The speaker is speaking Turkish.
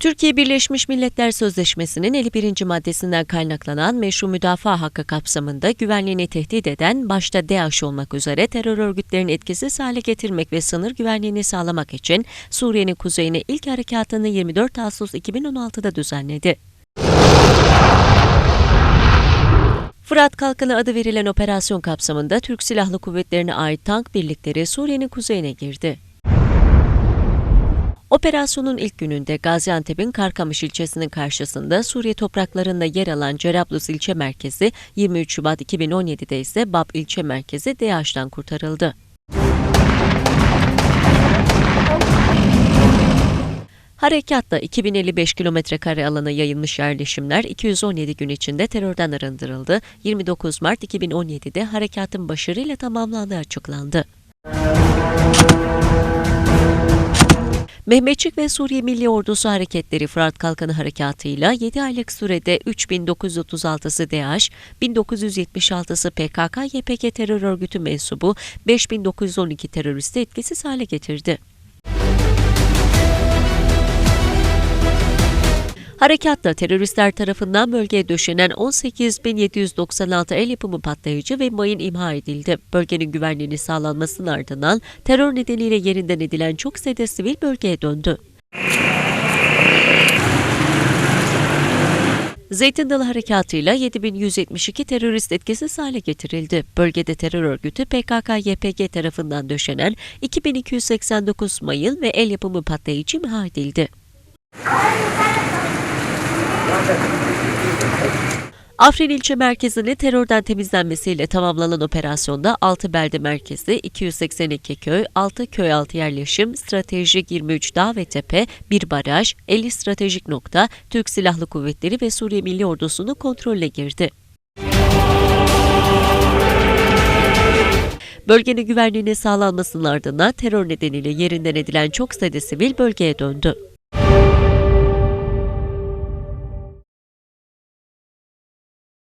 Türkiye Birleşmiş Milletler Sözleşmesi'nin 51. maddesinden kaynaklanan meşru müdafaa hakkı kapsamında güvenliğini tehdit eden başta DAEŞ olmak üzere terör örgütlerinin etkisiz hale getirmek ve sınır güvenliğini sağlamak için Suriye'nin kuzeyine ilk harekatını 24 Ağustos 2016'da düzenledi. Fırat Kalkanı adı verilen operasyon kapsamında Türk Silahlı Kuvvetleri'ne ait tank birlikleri Suriye'nin kuzeyine girdi. Operasyonun ilk gününde Gaziantep'in Karkamış ilçesinin karşısında Suriye topraklarında yer alan Cerablus ilçe merkezi, 23 Şubat 2017'de ise Bab ilçe merkezi DAEŞ'ten kurtarıldı. Harekatla 2055 kilometre kare alana yayılmış yerleşimler 217 gün içinde terörden arındırıldı. 29 Mart 2017'de harekatın başarıyla tamamlandığı açıklandı. Mehmetçik ve Suriye Milli Ordusu hareketleri Fırat Kalkanı harekatıyla 7 aylık sürede 3936'sı DAEŞ, 1976'sı PKK-YPG terör örgütü mensubu, 5912 teröristi etkisiz hale getirdi. Harekatla teröristler tarafından bölgeye döşenen 18.796 el yapımı patlayıcı ve mayın imha edildi. Bölgenin güvenliğini sağlanmasının ardından terör nedeniyle yerinden edilen çok sayıda sivil bölgeye döndü. Zeytin Dalı Harekatı'yla 7172 terörist etkisiz hale getirildi. Bölgede terör örgütü PKK-YPG tarafından döşenen 2289 mayın ve el yapımı patlayıcı imha edildi. Afrin ilçe merkezinin terörden temizlenmesiyle tamamlanan operasyonda 6 belde merkezi, 282 köy, 6 köy altı yerleşim, stratejik 23 dağ ve tepe, bir baraj, 50 stratejik nokta, Türk Silahlı Kuvvetleri ve Suriye Milli Ordusu'nun kontrolüne girdi. Bölgenin güvenliğinin sağlanmasının ardından terör nedeniyle yerinden edilen çok sayıda sivil bölgeye döndü.